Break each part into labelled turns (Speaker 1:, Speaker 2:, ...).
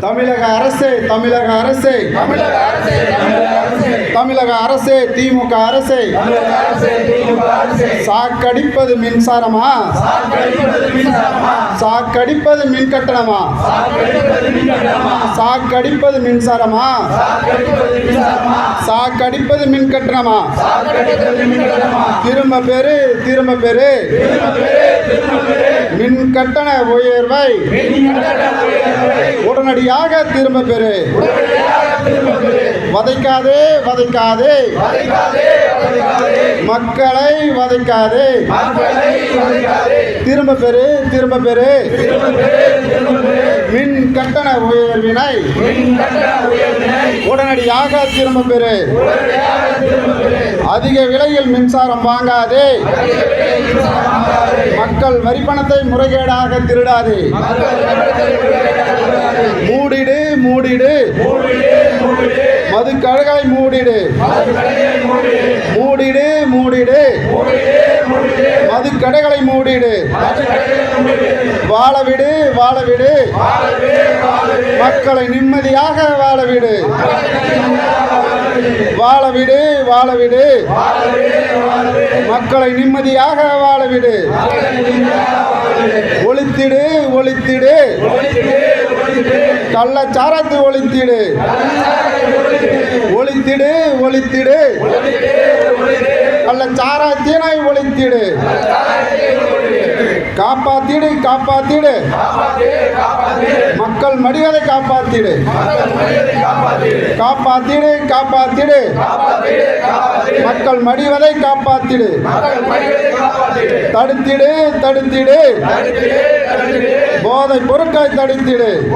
Speaker 1: தமிழக அரசே தமிழக அரசே.
Speaker 2: தமிழக அரசே தமிழக அரசே.
Speaker 1: திமுக அரசே. சாக்கடிப்பது மின்சாரமா?
Speaker 2: சாக்கடிப்பது
Speaker 1: மின் கட்டணமா
Speaker 2: சாக்கடிப்பது
Speaker 1: மின்சாரமா?
Speaker 2: சாக்கடிப்பது
Speaker 1: மின் கட்டணமா திரும்ப பெறு. திரும்ப பெறு
Speaker 2: திரும்ப பெறு திரும்ப பெறு
Speaker 1: மின் கட்டண உயர்வை உடனடியாக திரும்ப பெறு. வதைக்காதே வதைக்காதே. மக்களை வதைக்காதே. திரும்ப பெறு திரும்ப பெறு. மின் கட்டண உயர்வினை உடனடியாக
Speaker 2: உடனடியாக திரும்ப பெறு.
Speaker 1: அதிக விலையில் மின்சாரம் வாங்காதே. மக்கள் வரிப்பணத்தை முறைகேடாக திருடாதே. மூடிடு மூடிடு.
Speaker 2: மூடிடு, மூடிடு,
Speaker 1: மூடிடு
Speaker 2: மூடிடு,
Speaker 1: மூடிடு மூடிடு
Speaker 2: மூடிடு, மூடிடு,
Speaker 1: வாழவிடு வாழவிடு. மக்களை நிம்மதியாக வாழவிடு. வாழ விடு
Speaker 2: வாழ விடு
Speaker 1: மக்களை நிம்மதியாக வாழ விடு ஒழித்திடு
Speaker 2: ஒழித்திடு,
Speaker 1: கள்ளச்சாரத்து ஒழித்திடு ஒழித்திடு ஒழித்திடு
Speaker 2: ஒழித்திடு, ஒழித்திடு,
Speaker 1: கள்ளச்சாரத்தினை ஒழித்திடு காப்பாத்திடு. காப்பாத்திடு மக்கள் மடிகளை காப்பாத்திடு.
Speaker 2: காப்பாத்திடு,
Speaker 1: காப்பாத்திடு மக்கள் மடிவதை காப்பாத்திடு. தடுத்திடு தடுத்திடு. போதை பொருட்களை தடுத்திடு.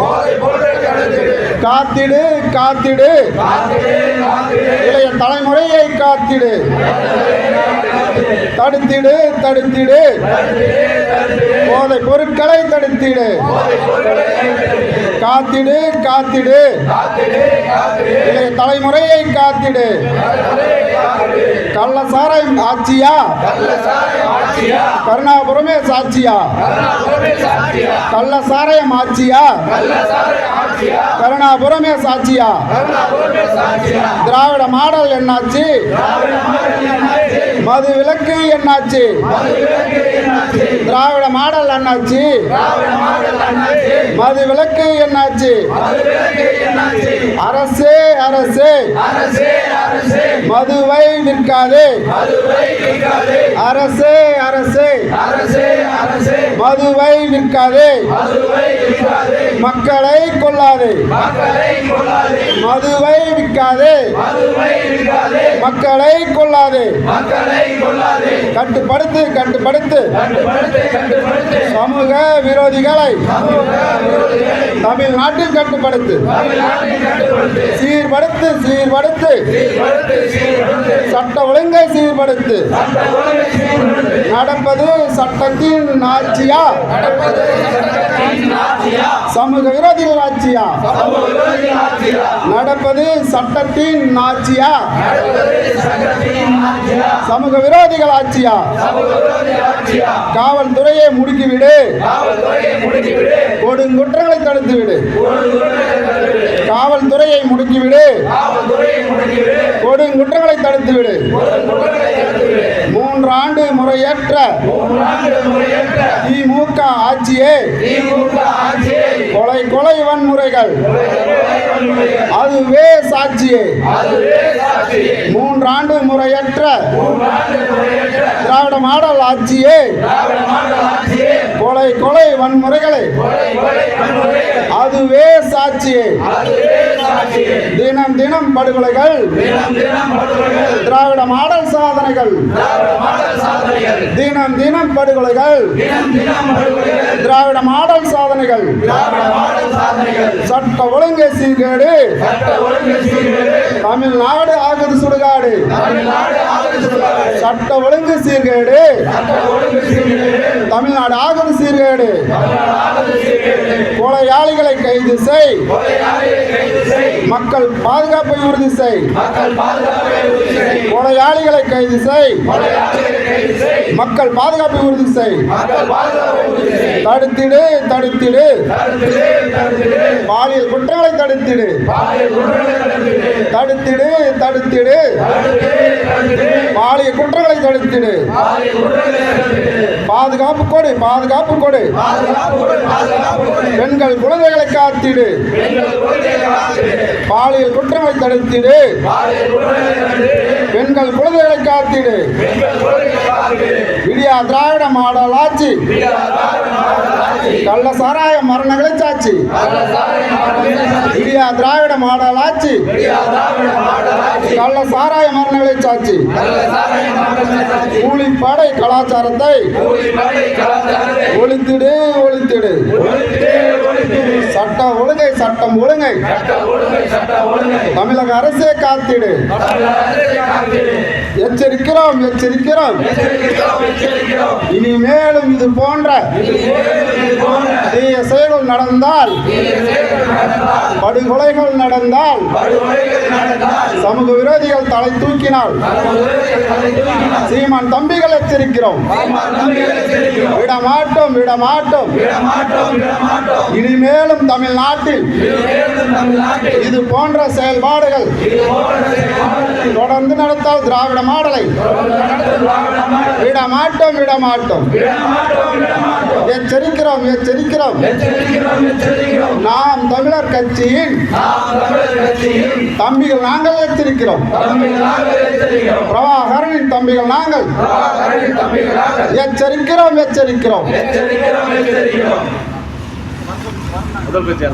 Speaker 1: காத்திடு, காத்திடு, இளைய தலைமுறையை காத்திடு. தடுத்திடு தடுத்திடு. போதை பொருட்களை தடுத்திடு. காத்திடு காத்திடு. இளைய தலைமுறையை காத்திடு. கள்ளசாராயம் ஆட்சியா? கருணாபுரமே சாட்சியா? கள்ளசாராயம் ஆட்சியா? கருணாபுரமே சாட்சியா? திராவிட மாடல் என்னாச்சு? மது விலக்கு என்னாச்சு? திராவிட மாடல் என்னாச்சு? மது விலக்கு என்னாச்சு? அரசே, அரசே, மதுவை விற்காதே
Speaker 2: விற்காதே.
Speaker 1: அரசே அரசே
Speaker 2: அரசே, அரசே,
Speaker 1: மதுவை விற்காதே
Speaker 2: மதுவை விற்காதே.
Speaker 1: மக்களை கொல்லாதே
Speaker 2: கொல்லாதே
Speaker 1: மதுவை விற்காதே. மக்களை கொல்லாதே
Speaker 2: கொல்லாதே
Speaker 1: கட்டுப்படுத்து கட்டுப்படுத்து. சமூக விரோதிகளை தமிழ்நாட்டில் கட்டுப்படுத்து. சீர்படுத்து சீர்படுத்து. சட்ட ஒழுங்கை சீர்படுத்து. நடப்பது சட்டத்தின் ஆட்சியா சமூக விரோதிகள் ஆட்சியா நடப்பது சட்டத்தின் ஆட்சியா சமூக விரோதிகள் ஆட்சியா காவல்துறையை முடுக்கிவிடு. கொடுங்குற்றங்களை தடுத்துவிடு. காவல்துறையை முடுக்கிவிடு.
Speaker 2: காவல்துறையை முடுக்கிவிடு
Speaker 1: கொடுங்குற்றங்களை தடுத்துவிடு. முறையற்ற திமுக ஆட்சியே
Speaker 2: ஆட்சியை
Speaker 1: கொலை கொலை வன்முறைகள் அதுவே சாட்சியே. மூன்றாண்டு முறையற்ற திராவிட மாடல் ஆட்சியே. கொலை கொலை வன்முறைகளை அதுவே
Speaker 2: சாட்சி
Speaker 1: தினம் தினம் படுகொலைகள். திராவிட மாடல் சாதனைகள். தினம் தினம் படுகொலைகள். திராவிட மாடல் சாதனைகள். சட்ட ஒழுங்கு சீர்கேடு. தமிழ்நாடு ஆகுது சுடுகாடு. சட்ட ஒழுங்கு சீர்கேடு. தமிழ்நாடு ஆகுது சீர்கேடு. கொலையாளிகளை கைது செய். மக்கள் பாதுகாப்பை உறுதி செய். கொலையாளிகளை கைது செய். மக்கள் பாதுகாப்பை உறுதி செய். தடுத்திடு தடுத்திடு. பாலியல் குற்றங்களை தடுத்திடு
Speaker 2: தடுத்திடு.
Speaker 1: தடுத்திடு. பாலியல் குற்றங்களை தடுத்திடு பாதுகாப்பு கொடு பாதுகாப்பு கொடு. பெண்கள் குழந்தைகளை காத்திடு. பாலியல் குற்றங்களை தடுத்திடு. பெண்கள் குழந்தைகளை காத்திடு. விடியா திராவிட மாடல் ஆட்சி. கள்ள சாராய மரணங்களை சாட்சி. விடியா திராவிட மாடல் ஆட்சி. கள்ள சாராய மரணங்களை சாட்சி. கூலிப்படை கலாச்சாரத்தை ஒழித்திடு ஒழித்திடு
Speaker 2: ஒழித்திடு, ஒழித்திடு.
Speaker 1: சட்ட ஒழுங்கை சட்டம் ஒழுங்கை தமிழக அரசை காத்திடு. எச்சரிக்கிறோம் எச்சரிக்கிறோம்.
Speaker 2: இனி
Speaker 1: இனிமேலும் இது போன்ற
Speaker 2: மேலும் இது போன்ற
Speaker 1: தீய செயல்கள் நடந்தால் படுகொலைகள் நடந்தால் சமூக விரோதிகள் தலை தூக்கினால் சீமான் தம்பிகள் எச்சரிக்கிறோம்.
Speaker 2: சீமான் தம்பிகளை
Speaker 1: விடமாட்டோம் விடமாட்டோம். இனிமேலும் தமிழ்நாட்டில்
Speaker 2: இது
Speaker 1: போன்ற செயல்பாடுகள் தொடர்ந்து நடத்தால் திராவிட மாடலை விட மாட்டோம்
Speaker 2: விட மாட்டோம்
Speaker 1: எச்சரிக்கிறோம் எச்சரிக்கிறோம். நாம் தமிழர் கட்சியின் தம்பிகள் நாங்கள் எச்சரிக்கிறோம். பிரபாகரனின் தம்பிகள் நாங்கள் எச்சரிக்கிறோம் எச்சரிக்கிறோம்.
Speaker 3: முதல் பேச்சு